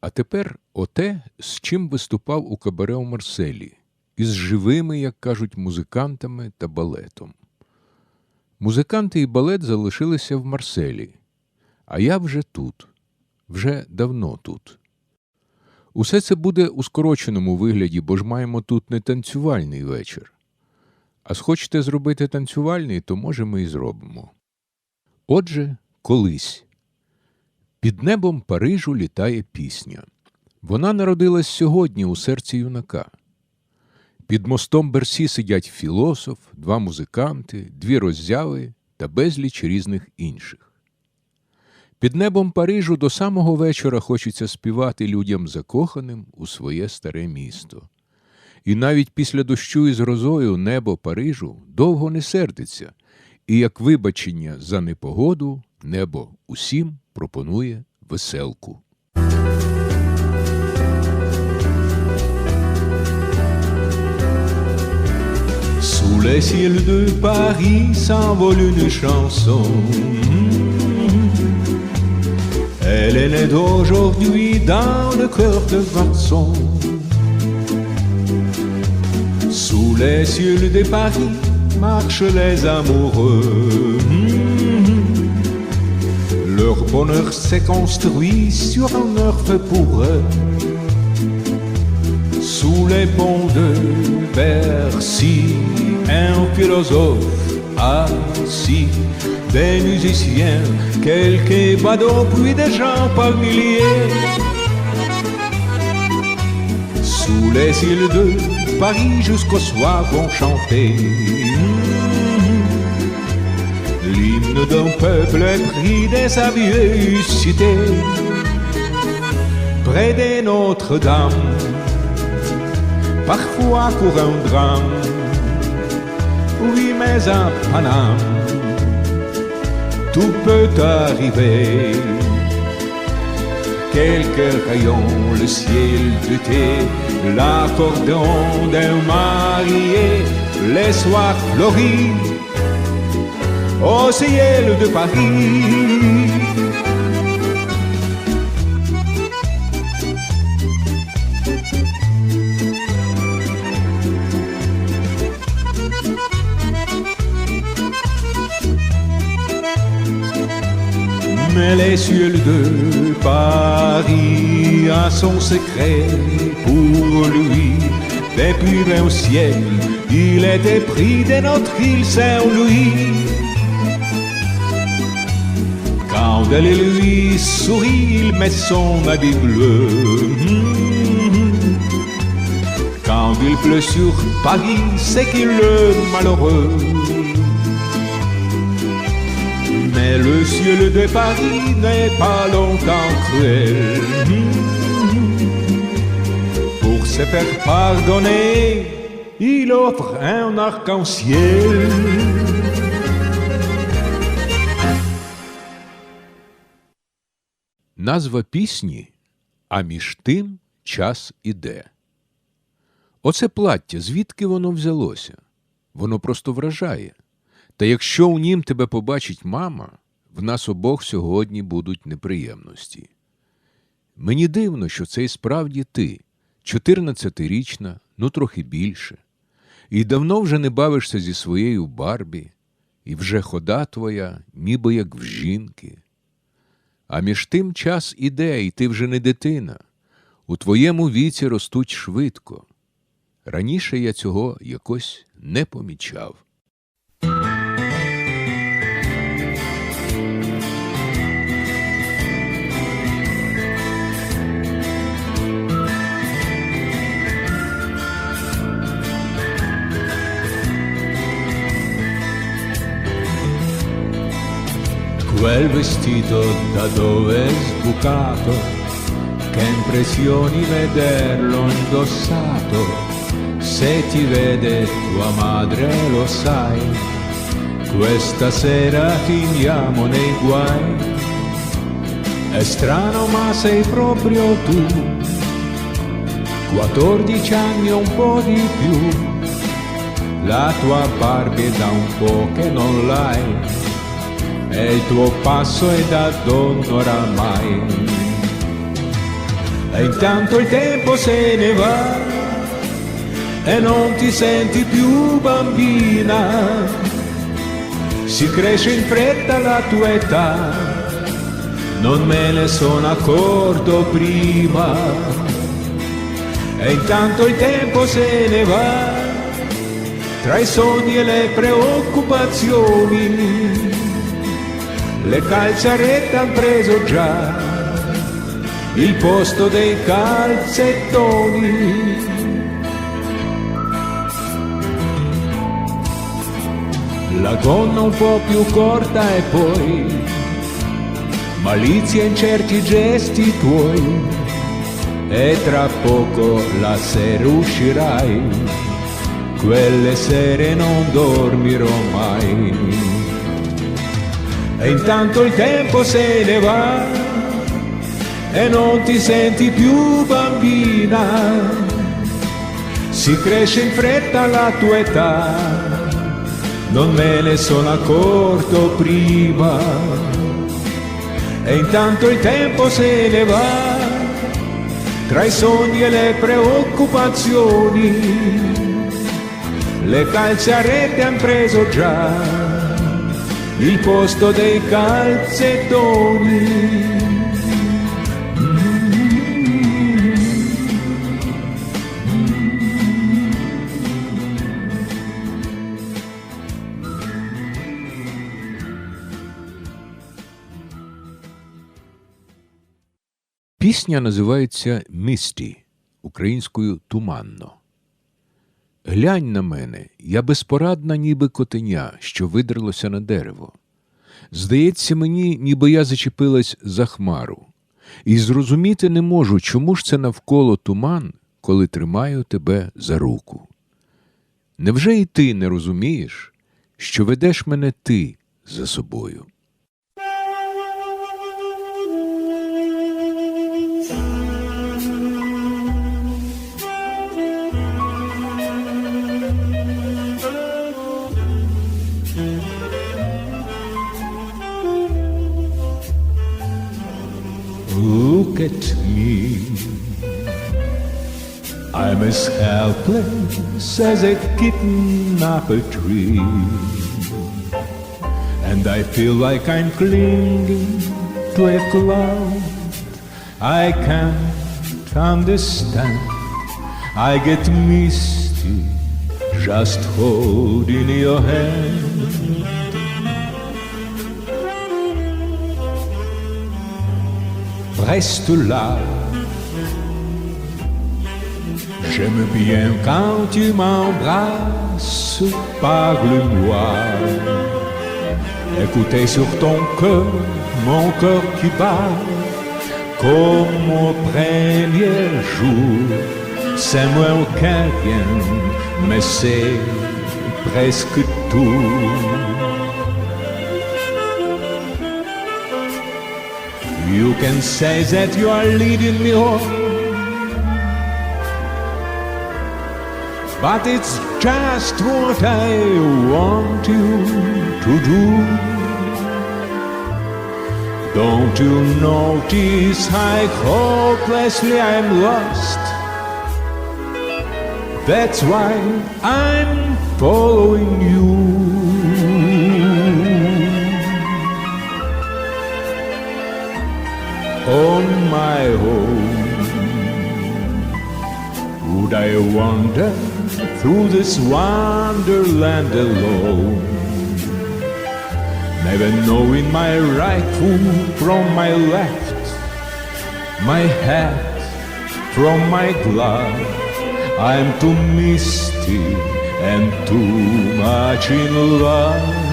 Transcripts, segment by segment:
А тепер оте, з чим виступав у кабаре у Марселі, із живими, як кажуть, музикантами та балетом. Музиканти і балет залишилися в Марселі, а я вже тут, вже давно тут. Усе це буде у скороченому вигляді, бо ж маємо тут не танцювальний вечір. А схочете зробити танцювальний, то може ми і зробимо. Отже, колись. Під небом Парижу літає пісня. Вона народилась сьогодні у серці юнака. Під мостом Берсі сидять філософ, два музиканти, дві роззяви та безліч різних інших. Під небом Парижу до самого вечора хочеться співати людям закоханим у своє старе місто. І навіть після дощу із грозою небо Парижу довго не сердиться, і як вибачення за непогоду небо усім пропонує веселку. Sous les ciels de Paris s'envole une chanson. Elle est née d'aujourd'hui dans le cœur de garçon. Sous les cieux de Paris marchent les amoureux. Bonheur s'est construit sur un heure pour eux. Sous les ponts de Bercy, un philosophe assis, des musiciens, quelques badauds, puis des gens par milliers. Sous les îles de Paris jusqu'au soir vont chanter d'un peuple épris des sa vieille cité. Près de Notre-Dame, parfois pour un drame, oui mais à Paname, tout peut arriver. Quelques rayons, le ciel de thé, l'accordéon d'un marié, les soirs fleuris au ciel de Paris. Mais les cieux de Paris a son secret pour lui. Depuis au ciel, il était pris de notre île Saint-Louis. Quand elle lui sourit, il met son habit bleu. Quand il pleut sur Paris, c'est qu'il est malheureux. Mais le ciel de Paris n'est pas longtemps cruel. Pour se faire pardonner, il offre un arc-en-ciel. Назва пісні, а між тим час іде. Оце плаття, звідки воно взялося? Воно просто вражає. Та якщо у нім тебе побачить мама, в нас обох сьогодні будуть неприємності. Мені дивно, що це й справді ти, чотирнадцятирічна, ну трохи більше, і давно вже не бавишся зі своєю Барбі, і вже хода твоя, ніби як в жінки. А між тим час іде, і ти вже не дитина. У твоєму віці ростуть швидко. Раніше я цього якось не помічав. Quel vestito da dove è sbucato, che impressioni vederlo indossato. Se ti vede tua madre lo sai, questa sera finiamo nei guai. È strano ma sei proprio tu, 14 anni e un po' di più. La tua Barbie da un po' che non l'hai e il tuo passo è da donna oramai. E intanto il tempo se ne va e non ti senti più bambina. Si cresce in fretta la tua età, non me ne sono accorto prima. E intanto il tempo se ne va tra i sogni e le preoccupazioni. Le calzarette han preso già il posto dei calzettoni. La gonna un po' più corta e poi malizia in certi gesti tuoi e tra poco la sera uscirai, quelle sere non dormirò mai. E intanto il tempo se ne va e non ti senti più bambina, si cresce in fretta la tua età non me ne sono accorto prima. E intanto il tempo se ne va tra i sogni e le preoccupazioni. Le calzarette han preso già il posto dei calzettoni. Пісня називається Місті, українською туманно. Глянь на мене, я безпорадна, ніби котеня, що видрилося на дерево. Здається мені, ніби я зачепилась за хмару, і зрозуміти не можу, чому ж це навколо туман, коли тримаю тебе за руку. Невже і ти не розумієш, що ведеш мене ти за собою? At me. I'm as helpless as a kitten up a tree. And I feel like I'm clinging to a cloud. I can't understand. I get misty just holding your hand. Reste là. J'aime bien quand tu m'embrasses par le noir. Écoutez sur ton cœur, mon cœur qui bat, comme au premier jour. C'est moins qu'un rien, mais c'est presque tout. You can say that you are leading me on, but it's just what I want you to do. Don't you notice how hopelessly I'm lost? That's why I'm following you. On my own. Would I wander through this wonderland alone? Never knowing my right foot from my left, my hat from my glove. I'm too misty and too much in love.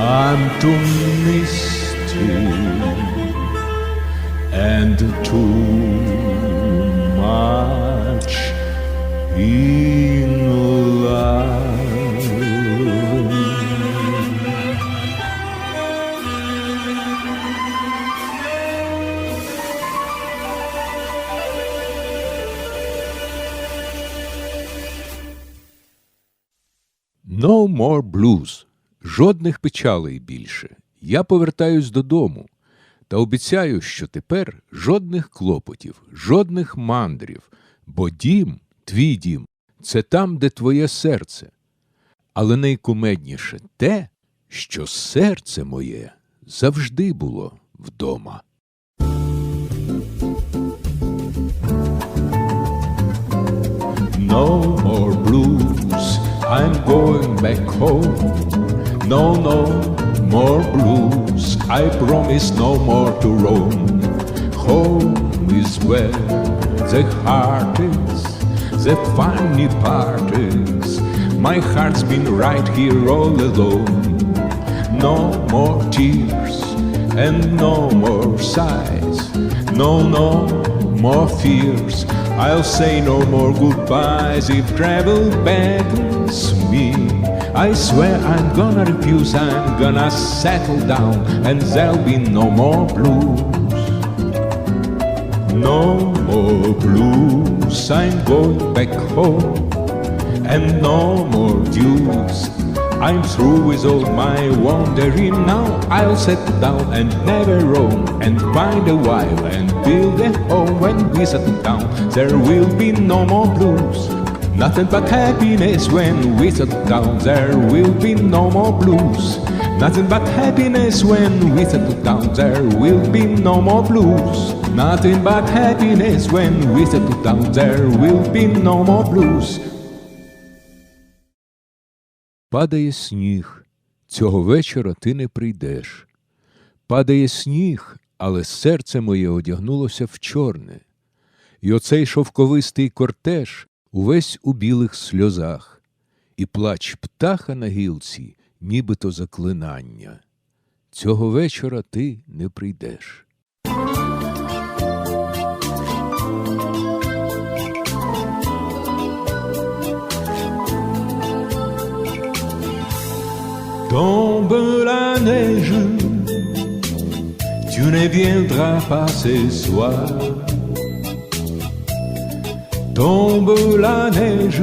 I'm too misty and too much in love. No more blues. Жодних печалей більше. Я повертаюсь додому та обіцяю, що тепер жодних клопотів, жодних мандрів, бо дім, твій дім, це там, де твоє серце. Але найкумедніше те, що серце моє завжди було вдома. No more blues, I'm going back home. No, no more blues, I promise no more to roam. Home is where the heart is, the funny part is. My heart's been right here all alone. No more tears and no more sighs. No, no more fears. I'll say no more goodbyes if travel beckons me. I swear I'm gonna refuse, I'm gonna settle down, and there'll be no more blues. No more blues, I'm going back home, and no more dues. I'm through with all my wandering now. I'll settle down and never roam and find a wife and build a home when we settle down. There will be no more blues. Nothing but happiness when we settle down. There will be no more blues. Nothing but happiness when we settle down. There will be no more blues. Nothing but happiness when we settle down. There will be no more blues. Падає сніг, цього вечора ти не прийдеш. Падає сніг, але серце моє одягнулося в чорне. І оцей шовковистий кортеж увесь у білих сльозах, і плач птаха на гілці, нібито заклинання. Цього вечора ти не прийдеш. Tombe la neige, tu ne viendras pas ce soir. Tombe la neige,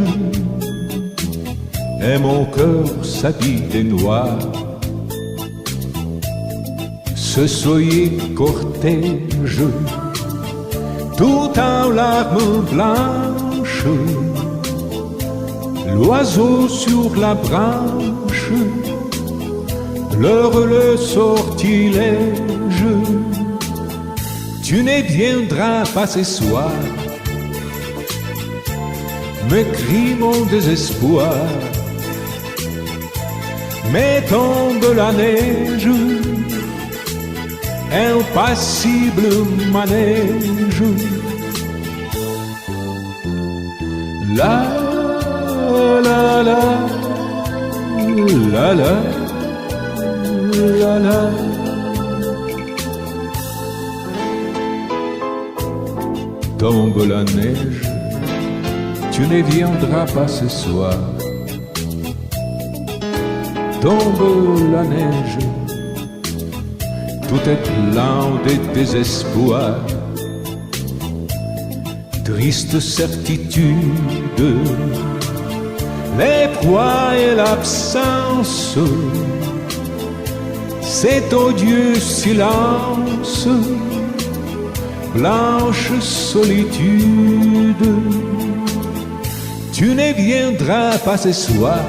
et mon cœur s'habille de noir. Ce soyer cortège, tout en larmes blanches, l'oiseau sur la branche pleure le sortilège. Tu ne viendras pas ce soir, me mon désespoir. Mais tombe la neige, impassible manège. La la la la la la la Tombe la neige, tu ne viendras pas ce soir. Tombe la neige, tout est plein de désespoir. Triste certitude, les proies et l'absence cet odieux silence, blanche solitude, tu ne viendras pas ce soir,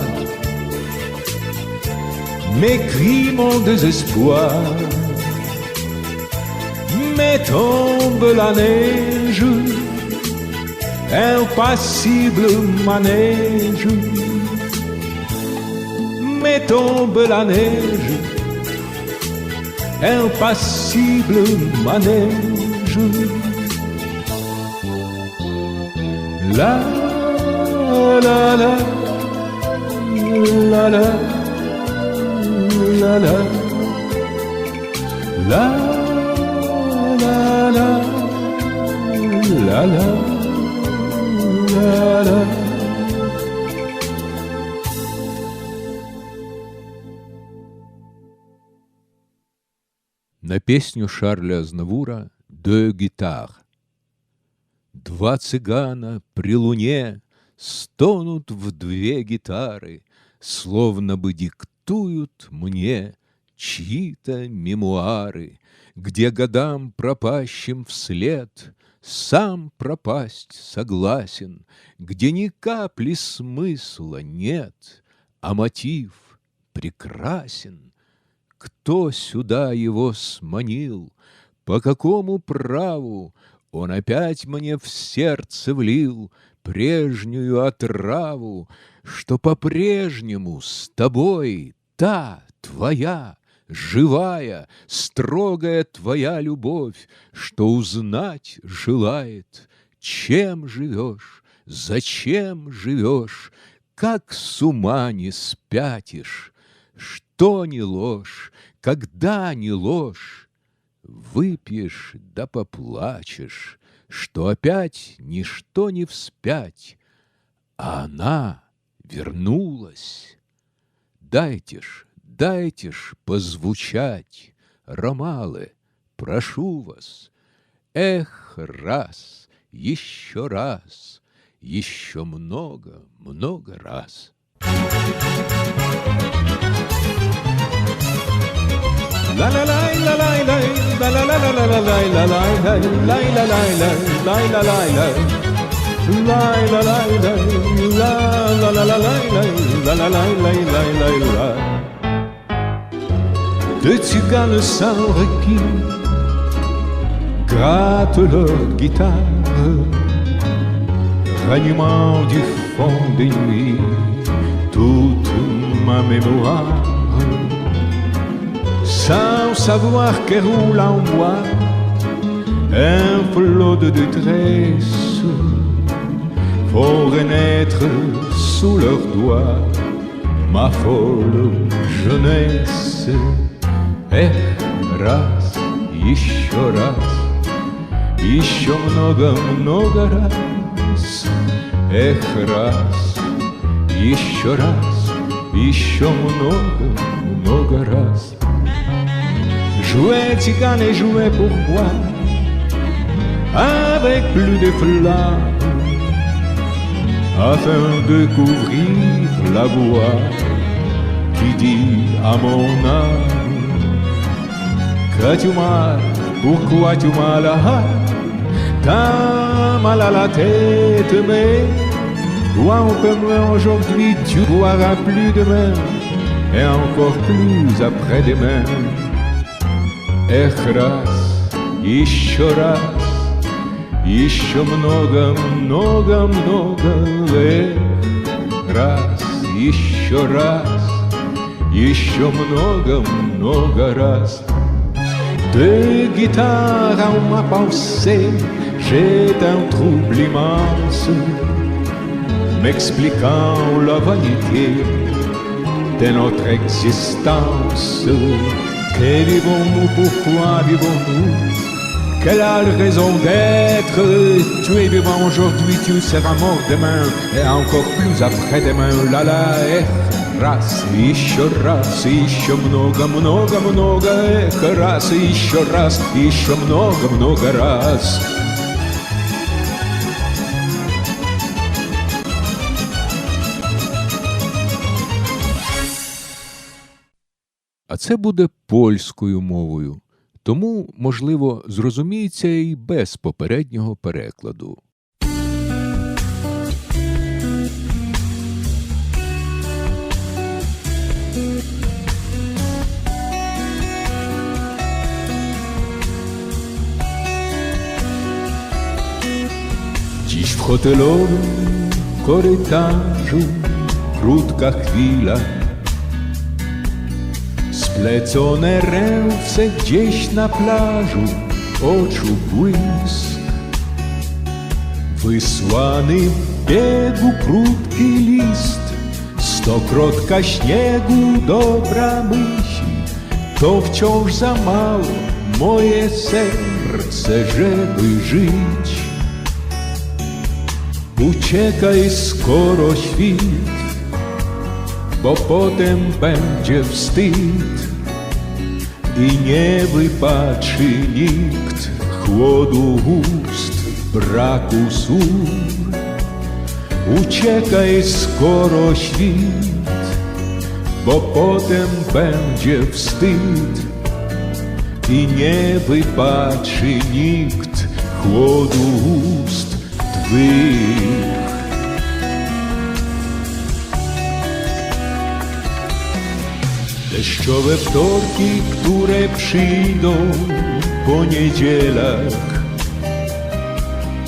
m'écrit mon désespoir, mais tombe la neige, impassible manège, mais tombe la neige impassible manège. La la la la la la la la la la la la la На песню Шарля Азнавура «Deux гитар». Два цыгана при луне стонут в две гитары, Словно бы диктуют мне чьи-то мемуары, Где годам пропащим вслед Сам пропасть согласен, Где ни капли смысла нет, А мотив прекрасен. Кто сюда его сманил? По какому праву он опять мне в сердце влил прежнюю отраву, что по-прежнему с тобой та твоя живая, строгая твоя любовь, что узнать желает, чем живешь, зачем живешь, как с ума не спятишь, что не ложь, когда не ложь, выпьешь да поплачешь, что опять ничто не вспять, а она вернулась. Дайте ж, дайте ж позвучать, Ромалы, прошу вас. Эх, раз, еще раз, еще много, много раз. La la la Deux tsuganes sans requis grattent leur guitare, rallument du fond des nuits toute ma mémoire sans savoir qu'elle roule en moi un flot de détresse font renaître sous leurs doigts ma folle jeunesse. Эх, раз, еще раз, еще много-много раз, эх, раз, еще раз, еще много-много раз. Jouer tzigane et jouer pourquoi Avec plus de flamme Afin de couvrir la voix Qui dit à mon âme Que tu m'as, pourquoi tu m'as là T'as mal à la tête mais Toi on peut moins aujourd'hui Tu boiras plus demain Et encore plus après-demain Эх, раз, еще раз, еще много-много-много, эх, раз, еще раз, еще много-много раз. De guitare en ma pensée, j'ai un trouble immense, m'expliquant la vanité de notre existence. Que vivons-nous Pourquoi vivons-nous Quelle a la raison d'être Tu es vivant aujourd'hui, tu seras mort demain Et encore plus après-demain La la эх, раз, еще раз, еще много, много, много Эх, раз, еще раз, еще много, много раз Це буде польською мовою, тому, можливо, зрозуміється і без попереднього перекладу. Dziś w hotelowym korytarzu krótka chwila Splecone ręce gdzieś na plażu oczu błysk. Wysłany biegu krótki list Stokrotka śniegu dobra myśl. To wciąż za mało moje serce, żeby żyć. Uciekaj skoro świt bo potem będzie wstyd i nie wybaczy nikt chłodu ust, braku słów. Uciekaj skoro świt, bo potem będzie wstyd i nie wybaczy nikt chłodu ust twych. Deszczowe wtorki, które przyjdą po niedzielach.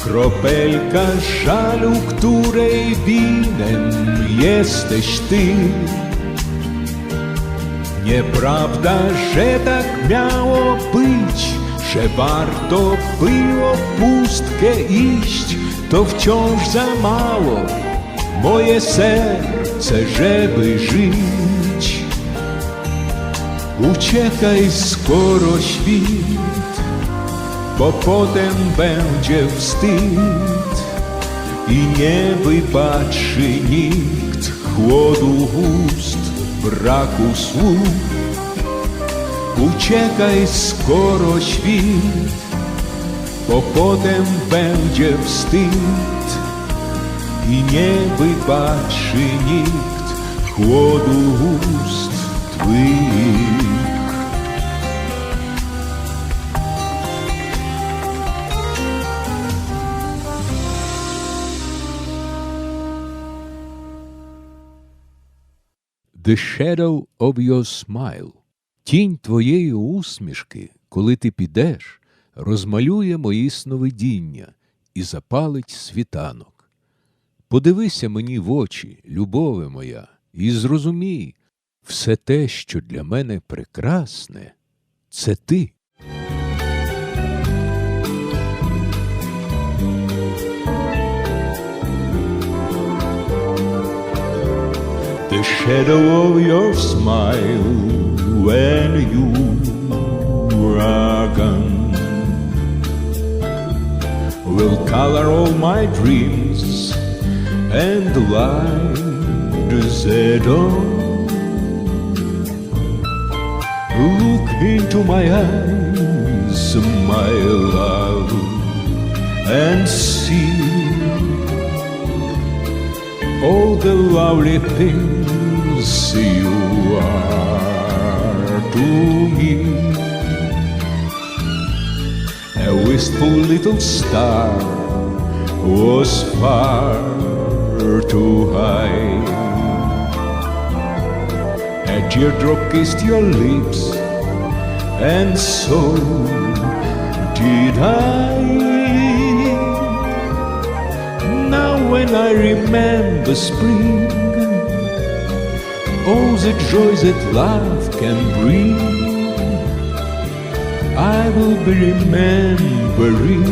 Kropelka żalu, której winem jesteś ty. Nieprawda, że tak miało być Że warto było pustkę iść. To wciąż za mało Moje serce, żeby żyć Uciekaj skoro świt, bo potem będzie wstyd i nie wybaczy nikt chłodu ust, braku słów. Uciekaj skoro świt, bo potem będzie wstyd i nie wybaczy nikt chłodu ust twych. The shadow of your smile. Тінь твоєї усмішки, коли ти підеш, розмалює мої сновидіння і запалить світанок. Подивися мені в очі, любове моя, і зрозумій, все те, що для мене прекрасне, це ти. The shadow of your smile when you are gone will color all my dreams and light the dawn. Look into my eyes, my love, and see all the lovely things you are to me. A wistful little star was far too high. A teardrop kissed your lips, and so did I. Now when I remember spring, all the joys that love can bring, I will be remembering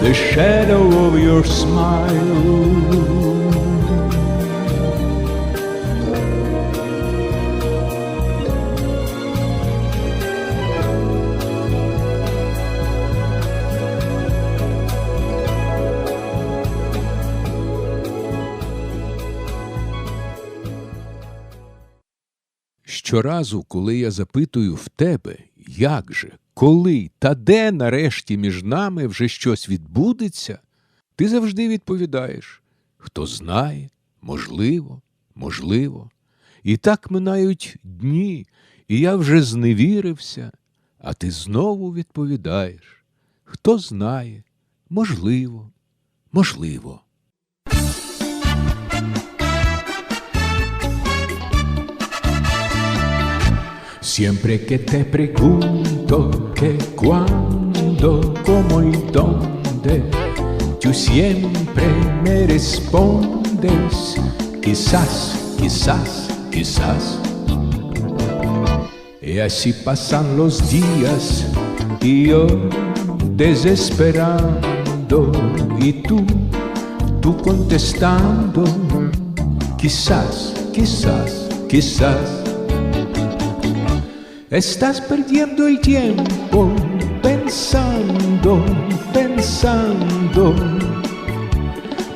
the shadow of your smile. Щоразу, коли я запитую в тебе, як же, коли та де нарешті між нами вже щось відбудеться, ти завжди відповідаєш хто знає, можливо, можливо. І так минають дні, і я вже зневірився, а ти знову відповідаєш хто знає, можливо, можливо. Siempre que te pregunto que cuándo, cómo y dónde, tú siempre me respondes, quizás, quizás, quizás. Y así pasan los días y yo desesperando y tú, tú contestando, quizás, quizás, quizás. Estás perdiendo el tiempo pensando, pensando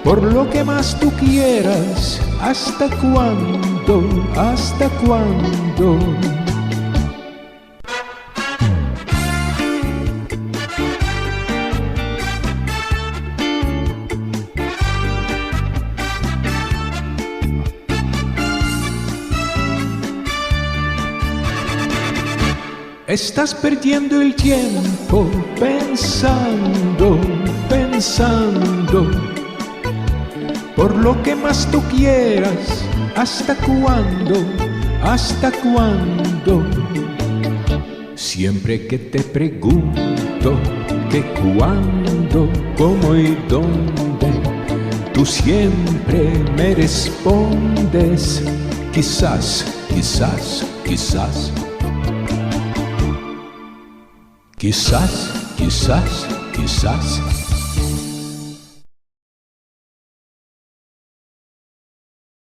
por lo que más tú quieras. ¿Hasta cuándo? ¿Hasta cuándo? Estás perdiendo el tiempo pensando, pensando por lo que más tú quieras. ¿Hasta cuándo? ¿Hasta cuándo? Siempre que te pregunto que cuándo, cómo y dónde, tú siempre me respondes, quizás, quizás, quizás. Quizás, quizás, quizás.